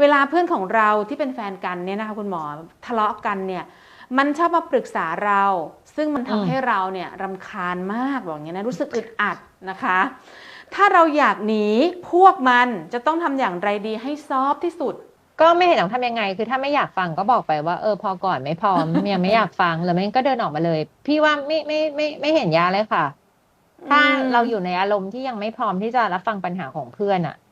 เวลาเพื่อนของเราที่เป็นแฟนกันเนี่ยนะคะคุณหมอทะเลาะกันเนี่ยมันชอบมาปรึกษาเรา ซึ่งมันอืมทำให้เราเนี่ยรำคาญมากบอกอย่างนี้ยนะรู้สึกอึดอัดนะคะ ถ้าเราอยากหนีพวกมันจะต้องทำอย่างไรดีให้ซอฟที่สุด ก็ไม่เห็นต้องทำยังไง คือถ้าไม่อยากฟังก็บอกไปว่าเออพอก่อนไม่พร้อมยังไม่อยากฟังหรือไม่ก็เดินออกมาเลย พี่ว่าไม่ไม่ไม่ไม่เห็นยากเลยค่ะ ถ้าอืมเราอยู่ในอารมณ์ที่ยังไม่พร้อมที่จะรับฟังปัญหาของเพื่อนอะก็ค่ะ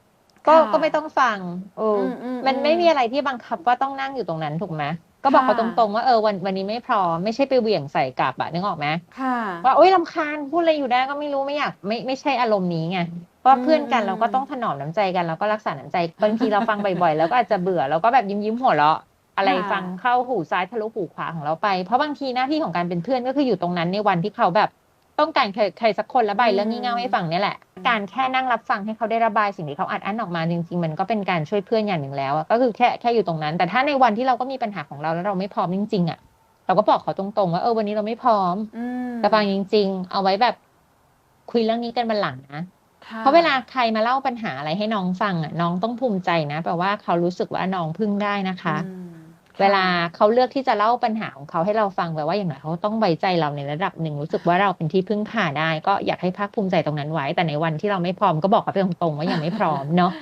ก็ไม่ต้องฟังเอออมอืมมันอืมไม่มีอะไรที่บังคับว่าต้องนั่งอยู่ตรงนั้นถูกไหมก็บอกเขาค่ะตรงๆว่าเออวันวันนี้ไม่พร้อมไม่ใช่ไปเหวี่ยงใส่กลับอะนึกออกไหมค่ะว่าโอ๊ยรำคาญพูดอะไรอยู่ได้ก็ไม่รู้ไม่อยากไม่ไม่ใช่อารมณ์นี้ไงเพราะว่าเพื่อนกันอืมเราก็ต้องถนอมน้ำใจกันเราก็รักษาน้ำใจบางทีเราฟังบ่อยๆ แล้วก็อาจจะเบื่อแล้วก็แบบยิ้มยิ้มๆหัวเราะอะไรค่ะฟังเข้าหูซ้ายทะลุหูขวาของเราไป เพราะบางทีหน้าที่ของการเป็นเพื่อนก็คืออยู่ตรงนั้นในวันที่เขาแบบ ต้องการใครใครสักคนระบายเรื่องงี่เง่าให้ฟังเนี่ยแหละ การแค่นั่งรับฟังให้เขาได้ระบายสิ่งที่เขาอัดอั้นออกมาจริงๆ มันก็เป็นการช่วยเพื่อนอย่างหนึ่งแล้วอะก็คือแค่แค่อยู่ตรงนั้น แต่ถ้าในวันที่เราก็มีปัญหาของเราแล้วเราไม่พร้อมจริงๆอะเราก็บอกเขาตรงๆว่าเออวันนี้เราไม่พร้อมอืมแต่ฟังจริง ๆ เอาไว้แบบคุยเรื่องนี้กันบันหลังนะค่เพราะเวลาใครมาเล่าปัญหาอะไรให้น้องฟังอะน้องต้องภูมิใจนะแปลว่าเขารู้สึกว่าน้องพึ่งได้นะคะอืม เวลาเขาเลือกที่จะเล่าปัญหาของเขาให้เราฟังแบบว่าอย่างน้อยเขาต้องไว้ใจเราในระดับหนึ่งรู้สึกว่าเราเป็นที่พึ่งพาได้ ก็อยากให้ภาคภูมิใจตรงนั้นไว้ แต่ในวันที่เราไม่พร้อมก็บอกเขาไปตรงๆว่ายังไม่พร้อมเนาะ